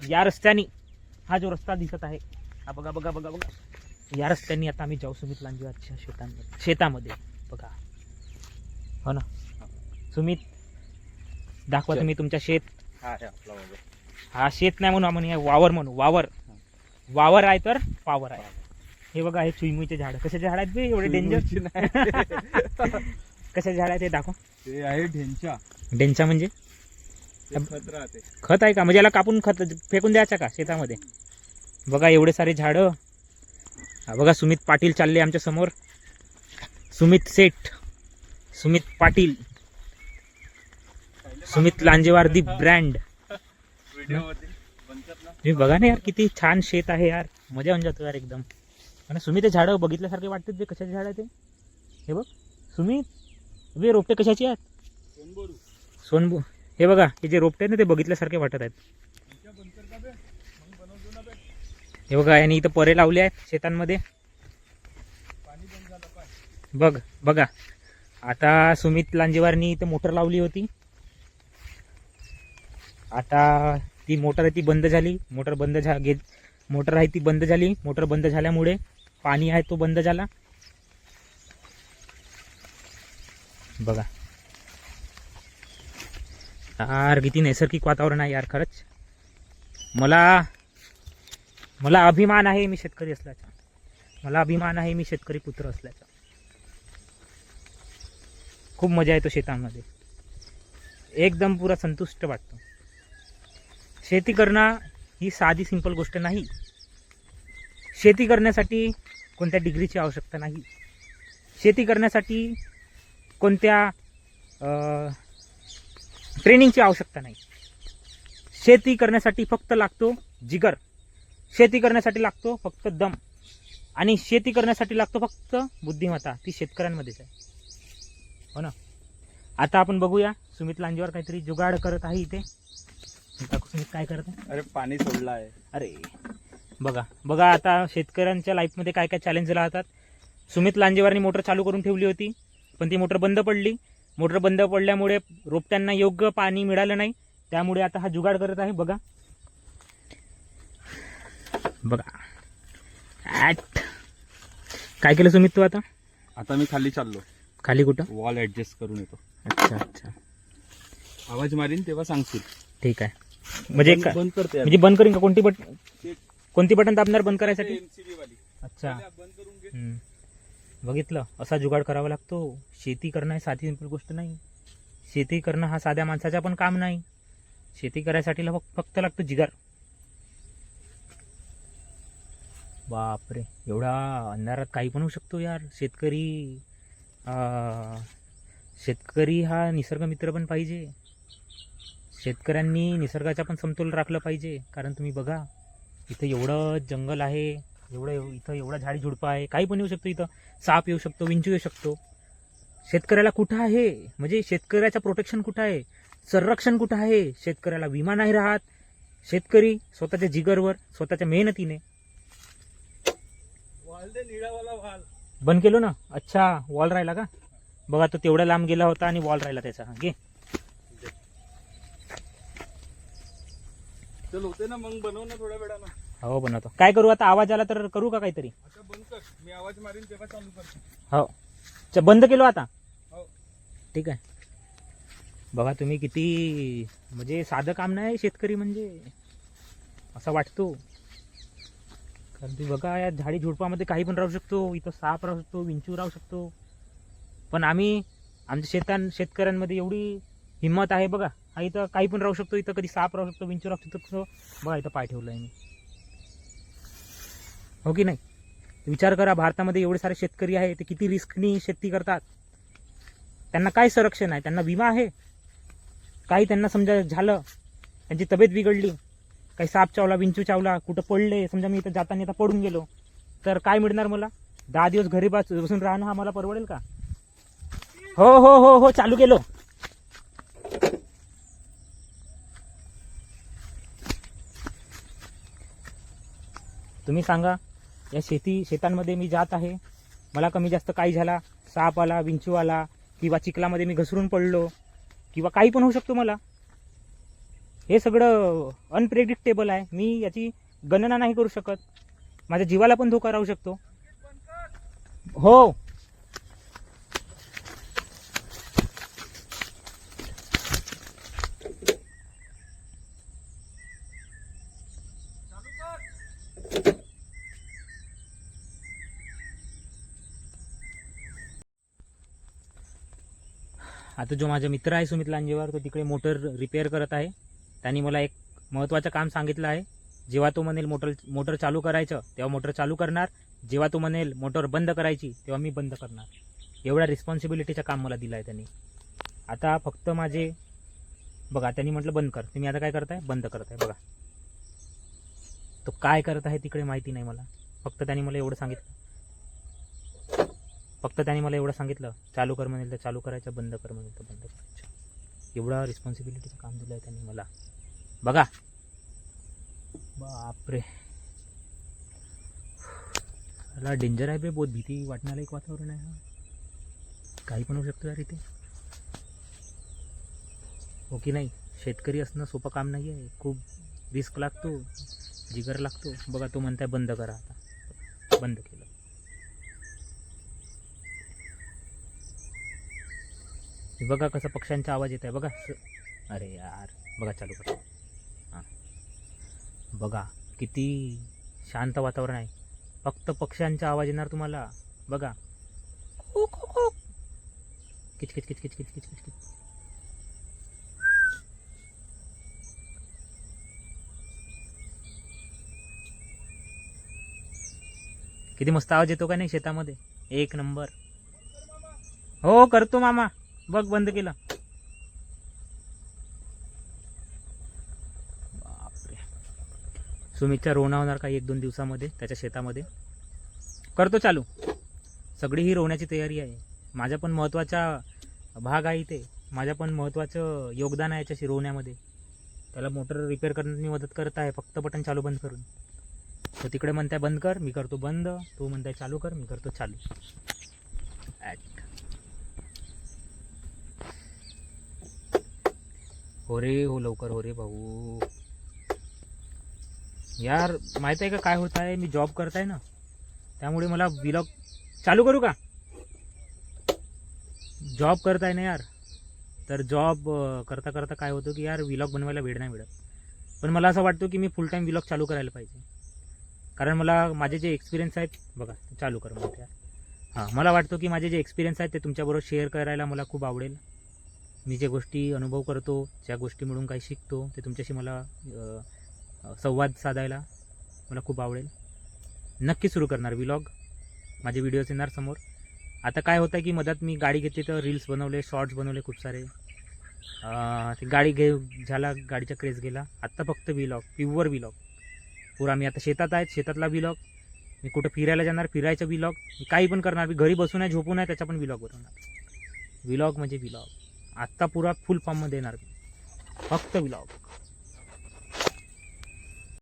या रस्त्याने हा जो रस्ता दिसत आहे हा बघा बघा बघा बघा. या रस्त्याने आता आम्ही जाऊ सुमित लांजेवारच्या शेतांमध्ये शेतामध्ये. बघा. हो ना? सुमित दाखवा तुम्ही तुमच्या शेत. हा. हा शेत नाही म्हणू आपण हे वावर म्हणू वावर. वावर आहे तर पावर आहे. हे बघा हे चुईमुईचे झाड. कशाचे झाड आहेत एवढे डेंजर. कशाचे झाड आहे ते दाखव. ते आहे ढेंचा. डेंचा म्हणजे? खत राहते. खत आहे का? म्हणजे याला कापून खत फेकून द्यायचं का शेतामध्ये? बघा एवढे सारे झाडं. हा बघा सुमित पाटील चालले आमच्यासमोर. सुमित सेठ सुमित पाटील सुमित लांजेवार दी ब्रँड तुम्ही बघा ना यार किती छान शेत आहे यार. मजा होऊन जातो यार एकदम. आणि सुमित ते झाडं बघितल्यासारखे वाटतात ते कशाचे झाड आहे ते? हे बघ. सुमित वे रोपटे कशाचे आहेत? सोनबोरू. सोनबू हे बघा हे जे रोपटे आहेत ना ते बघितल्यासारखे वाटत आहेत. हे बघा यांनी इथं परे लावले आहेत शेतांमध्ये. बघ बघा. आता सुमित लांजेवारनी इथं मोटर लावली होती. आता ती मोटर आहे ती बंद झाली. मोटर बंद झा घेत मोटर आहे ती बंद झाली. मोटर बंद झाल्यामुळे पाणी आहे तो बंद झाला. बघा. यार किती नैसर्गिक वातावरण आहे यार खरंच. मला मला अभिमान आहे मी शेतकरी असल्याचा. मला अभिमान आहे मी शेतकरी पुत्र असल्याचा. खूप मजा येतो शेतामध्ये. एकदम पुरा संतुष्ट वाटतो. शेती करणं ही साधी सिंपल गोष्ट नाही. शेती करण्यासाठी कोणत्या डिग्रीची आवश्यकता नाही. शेती करण्यासाठी कोणत्या ट्रेनिंगची आवश्यकता नाही. शेती करण्यासाठी फक्त लागतो जिगर. शेती करण्यासाठी लागतो फक्त दम. आणि शेती करण्यासाठी लागतो फक्त बुद्धिमत्ता. ती शेतकऱ्यांमध्येच आहे. हो ना? आता आपण बघूया. सुमित लांजेवर काहीतरी जुगाड करत आहे इथे. सुमित काय करत आहे? अरे पाणी सोडलं आहे अरे. बघा. बघा आता शेतकऱ्यांच्या लाईफमध्ये काय काय चॅलेंज राहतात. सुमित लांजेवारनी मोटर चालू करून ठेवली होती. पण ती मोटर बंद पडली. मोटर बंद पडल्यामुळे रोपट्यांना योग्य पाणी मिळालं नाही. त्यामुळे आता हा जुगाड करत आहे. बघा. बघा. ॲट. काय केलं सुमित तू आता? आता मी खाली चाललो. खाली कुठं? वॉल ऍडजस्ट करून येतो. अच्छा अच्छा. आवाज मारीन तेव्हा सांगशील. ठीक आहे. म्हणजे बंद- बंद करते म्हणजे बंद करीन का? कोणती बट कोणती बटन दाबणार बंद करायसाठी? वाली. अच्छा. बंद करून घे. हम्म. बघितलं असा जुगाड करावा लागतो. शेती करणं ही साधी सिंपल गोष्ट नाही. शेती करणं हा साध्या माणसाचा पण काम नाही. शेती करायसाठी फक्त लागतो जिगार. बापरे एवढा अंधारात काही पण होऊ शकतो यार. शेतकरी शेतकरी हा निसर्ग मित्र पण पाहिजे. शेतकऱ्यांनी निसर्गाचा पण समतोल राखलं पाहिजे. कारण तुम्ही बघा इथं एवढं जंगल आहे. एवढं इथं एवढं झाडी झुडपं आहे. काही पण येऊ शकतो इथं. साप येऊ शकतो विंचू येऊ शकतो. शेतकऱ्याला कुठं आहे? म्हणजे शेतकऱ्याचं प्रोटेक्शन कुठं आहे? संरक्षण कुठं आहे? शेतकऱ्याला विमा नाही राहत. शेतकरी स्वतःच्या जिगरवर स्वतःच्या मेहनतीने. बंद केलो ना? अच्छा वॉल राहिला का? बघा तो तेवढ्या लांब गेला होता आणि वॉल राहिला त्याचा. घे. होते ना मग बनव ना थोड्या वेळानं. हो बनवतो. काय करू आता? आवाज आला तर करू का काहीतरी? आता बंद कर. मी आवाज मारीन तेव्हा चालू कर हो. बंद केलो आता? हो. ठीक आहे. बघा तुम्ही किती म्हणजे साधं काम नाही शेतकरी म्हणजे. असं वाटतो. कारण तुम्ही बघा या झाडी झुडपामध्ये काही पण राहू शकतो इथं साप राहू शकतो विंचू राहू शकतो. पण आम्ही आमच्या शेतां शेतकऱ्यांमध्ये एवढी हिंमत आहे बघा. हा इथं काही पण राहू शकतो इथं कधी साप राहू शकतो विंचू राहू शकतो बघा इथं पाय ठेवलं आहे मी. हो की नाही? विचार करा भारतामध्ये एवढे सारे शेतकरी आहे ते किती रिस्कनी शेती करतात. त्यांना काय संरक्षण आहे? त्यांना विमा आहे? काही त्यांना समजा झालं त्यांची तब्येत बिघडली काही साप चावला विंचू चावला कुठं पडले समजा मी इथं जाताना इथं पडून गेलो तर काय मिळणार मला? दहा दिवस घरी बस बसून राहणं हा मला परवडेल का? हो हो हो हो चालू केलो. तुम्ही सांगा या शेती शेतांमध्ये मी जात आहे. मला कमी जास्त काही झाला साप आला विंचू आला किंवा चिखलामध्ये मी घसरून पडलो किंवा काही पण होऊ शकतो मला. हे सगळं अनप्रेडिक्टेबल आहे. मी याची गणना नाही करू शकत. माझ्या जीवाला पण धोका राहू शकतो. हो. आता जो माझा मित्र आहे सुमित लांजेवार तो तिकडे मोटर रिपेअर करत आहे. त्यांनी मला एक महत्त्वाचं काम सांगितलं आहे. जेव्हा तो म्हणेल मोटर मोटर चालू करायचं तेव्हा मोटर चालू करणार. जेव्हा तो म्हणेल मोटर बंद करायची तेव्हा मी बंद करणार. एवढ्या रिस्पॉन्सिबिलिटीचं काम मला दिलं आहे त्यांनी. आता फक्त माझे बघा त्यांनी म्हटलं बंद कर. तुम्ही आता काय करताय? बंद करताय. बघा. तो काय करत आहे तिकडे माहिती नाही मला. फक्त त्यांनी मला एवढं सांगितलं. फक्त त्यांनी मला एवढं सांगितलं चालू कर म्हणेल तर चालू करायचं बंद कर म्हणेल तर बंद करायचं. एवढं रिस्पॉन्सिबिलिटीचं काम दिलं आहे त्यांनी मला. बघा. बापरे. मला डेंजर आहे बे बहुत भीती वाटणारं एक वातावरण आहे काही पण होऊ शकतं यार इथे हो की नाही? शेतकरी असणं सोपं काम नाही आहे खूप रिस्क लागतो जिगर लागतो. बघा तो म्हणताय बंद करा आता. बंद केलं. बघा कसं पक्ष्यांचा आवाज येत आहे बघा. स- अरे यार बघा चालू कर. हां. बघा किती शांत वातावरण आहे. फक्त पक्ष्यांचा आवाज येणार तुम्हाला. बघा. किच किच किच किच किच किच किच किच. किती मस्त आवाज येतो का नाही शेतामध्ये? एक नंबर. हो करतो मामा. बघ बंद केलं. बापरे. सुमितच्या रोवणा होणार का एक दोन दिवसामध्ये त्याच्या शेतामध्ये? करतो चालू. सगळी ही रोवण्याची तयारी आहे. माझ्या पण महत्त्वाचा भाग आहे इथे. माझ्या पण महत्त्वाचं योगदान आहे याच्याशी रोवण्यामध्ये. त्याला मोटर रिपेअर करण्यात मी मदत करत आहे फक्त बटन चालू बंद करून. तो तिकडे म्हणताय बंद कर मी करतो बंद. तो म्हणताय चालू कर मी करतो चालू. हो रे हो लवकर हो रे भाऊ. यार माहीत आहे का काय होत आहे? मी जॉब करत आहे ना त्यामुळे मला विलॉग चालू करू का? जॉब करत आहे ना यार. तर जॉब करता करता काय होतं की यार विलॉग बनवायला वेळ नाही मिळत. पण मला असं वाटतं की मी फुल टाईम विलॉग चालू करायला पाहिजे. कारण मला माझे जे एक्सपिरियन्स आहेत बघा चालू कर म्हणते यार. हां मला वाटतं की माझे जे एक्सपिरियन्स आहेत ते तुमच्याबरोबर शेअर करायला मला खूप आवडेल. मी ज्या गोष्टी अनुभव करतो ज्या गोष्टी मिळून काही शिकतो ते तुमच्याशी मला संवाद साधायला मला खूप आवडेल. नक्की सुरू करणार विलॉग माझे व्हिडिओज येणार समोर. आता काय होतं की मधात मी गाडी घेतली तर रील्स बनवले शॉर्ट्स बनवले खूप सारे. ते गाडी घे झाला गाडीचा क्रेज गेला. आत्ता फक्त विलॉग प्युअर विलॉग पुरा मी आता शेतात आहेत शेतातला विलॉग मी कुठं फिरायला जाणार फिरायचं व्लॉग मी काही पण करणार मी घरी बसून आहे झोपून आहे त्याचा पण व्लॉग बनवणार. विलॉग म्हणजे व्लॉग आत्ता पुरा फुल फॉर्ममध्ये येणार. फक्त विलॉग